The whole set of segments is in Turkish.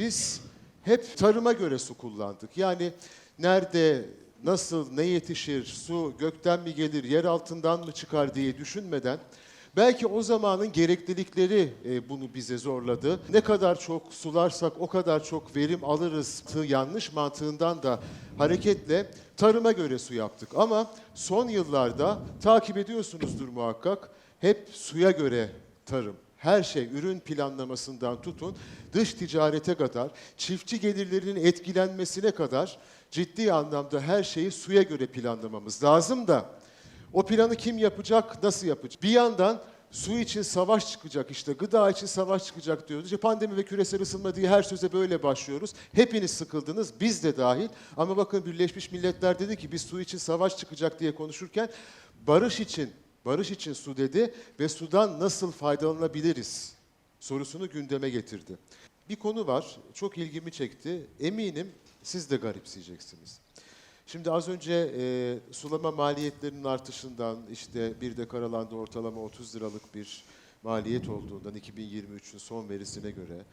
biz hep tarıma göre su kullandık. Yani nerede, nasıl, ne yetişir, su gökten mi gelir, yer altından mı çıkar diye düşünmeden belki o zamanın gereklilikleri e, bunu bize zorladı. Ne kadar çok sularsak o kadar çok verim alırız yanlış mantığından da hareketle tarıma göre su yaptık. Ama son yıllarda takip ediyorsunuzdur muhakkak hep suya göre tarım. Her şey ürün planlamasından tutun dış ticarete kadar, çiftçi gelirlerinin etkilenmesine kadar ciddi anlamda her şeyi suya göre planlamamız lazım da o planı kim yapacak, nasıl yapacak? Bir yandan su için savaş çıkacak işte, gıda için savaş çıkacak diyoruz. İşte pandemi ve küresel ısınma diye her söze böyle başlıyoruz. Hepiniz sıkıldınız, biz de dahil. Ama bakın Birleşmiş Milletler dedi ki biz su için savaş çıkacak diye konuşurken barış için, barış için su dedi ve sudan nasıl faydalanabiliriz sorusunu gündeme getirdi. Bir konu var, çok ilgimi çekti. Eminim siz de garipseyeceksiniz. Şimdi az önce e, sulama maliyetlerinin artışından işte bir de karalanda ortalama 30 liralık bir maliyet olduğundan 2023'ün son verisine göre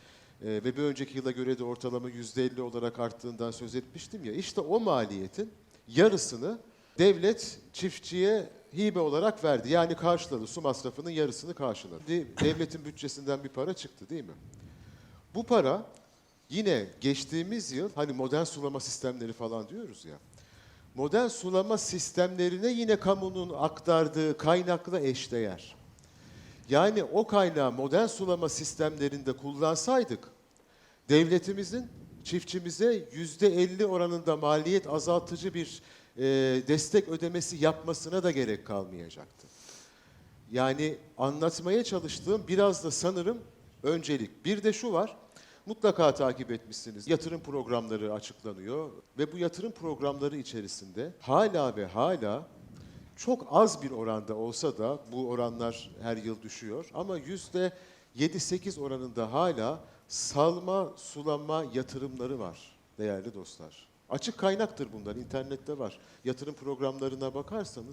e, ve bir önceki yıla göre de ortalama %50 olarak arttığından söz etmiştim ya işte o maliyetin yarısını devlet çiftçiye hibe olarak verdi. Yani karşıladı. Su masrafının yarısını karşıladı. Devletin bütçesinden bir para çıktı değil mi? Bu para yine geçtiğimiz yıl hani modern sulama sistemleri falan diyoruz ya. Modern sulama sistemlerine yine kamunun aktardığı kaynakla eşdeğer. Yani o kaynağı modern sulama sistemlerinde kullansaydık devletimizin çiftçimize yüzde 50 oranında maliyet azaltıcı bir e, destek ödemesi yapmasına da gerek kalmayacaktı. Yani anlatmaya çalıştığım biraz da sanırım öncelik. Bir de şu var, mutlaka takip etmişsiniz. Yatırım programları açıklanıyor ve bu yatırım programları içerisinde hala ve hala çok az bir oranda olsa da bu oranlar her yıl düşüyor ama yüzde 7-8 oranında hala salma sulama yatırımları var değerli dostlar. Açık kaynaktır bunlar, internette var. Yatırım programlarına bakarsanız